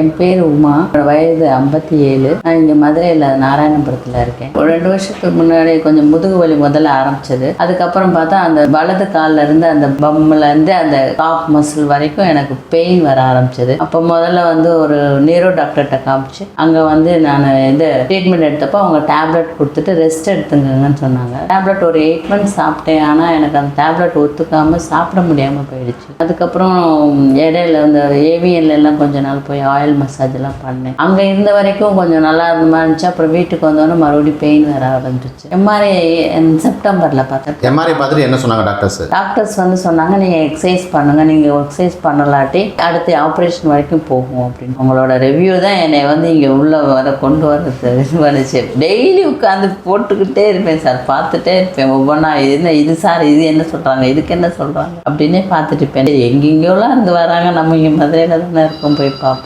என் பேர் உமா. வயது ஐம்பத்தி ஏழு நான் இங்கே மதுரையில் நாராயணபுரத்தில் இருக்கேன். ஒரு ரெண்டு வருஷத்துக்கு முன்னாடி கொஞ்சம் முதுகு வலி முதல்ல ஆரம்பிச்சது. அதுக்கப்புறம் பார்த்தா அந்த வலது காலில் இருந்து அந்த பம்மிலேருந்து அந்த காப் மசில் வரைக்கும் எனக்கு பெயின் வர ஆரம்பிச்சது. அப்போ முதல்ல வந்து ஒரு நீரோ டாக்டர்கிட்ட காமிச்சு அங்கே வந்து நான் இது ட்ரீட்மெண்ட் எடுத்தப்போ அவங்க டேப்லெட் கொடுத்துட்டு ரெஸ்ட் எடுத்துங்கன்னு சொன்னாங்க. டேப்லெட் ஒரு எயிட் மந்த்ஸ் சாப்பிட்டேன். ஆனால் எனக்கு அந்த டேப்லெட் ஒத்துக்காமல் சாப்பிட முடியாமல் போயிடுச்சு. அதுக்கப்புறம் இடையில இந்த ஏவிஎல் எல்லாம் கொஞ்ச நாள் போய் ஆயில் மசாஜ் எல்லாம் பண்ணேன். அங்கே இருந்த வரைக்கும் கொஞ்சம் நல்லா இருந்த மாதிரி இருந்துச்சு. அப்புறம் வீட்டுக்கு வந்தோடனே மறுபடியும் பெயின் வர ஆரம்பிச்சிச்சு எம்ஆர்ஐ செப்டம்பரில் பார்த்தேன் எம்ஆர்ஐ பார்த்துட்டு என்ன சொன்னாங்க டாக்டர்ஸ் டாக்டர்ஸ் வந்து சொன்னாங்க நீங்கள் எக்ஸசைஸ் பண்ணுங்கள் நீங்கள் எக்ஸசைஸ் பண்ணலாட்டி அடுத்து ஆப்ரேஷன் வரைக்கும் போகும் அப்படின்னு. உங்களோட ரிவ்யூ தான் என்னை வந்து இங்கே உள்ள வர கொண்டு வரது இது பண்ணுச்சு டெய்லி உட்காந்து போட்டுக்கிட்டே இருப்பேன் சார். பார்த்துட்டே இருப்பேன். ஒவ்வொன்றா இது என்ன இது சார்? இது என்ன சொல்கிறாங்க இதுக்கு என்ன சொல்கிறாங்க அப்படின்னே பார்த்துட்டு இருப்பேன். எங்கெங்கேயோலாம் இருந்து வராங்க நம்ம இங்கே மதுரையில் தானே இருக்கோம் போய் பார்ப்போம்.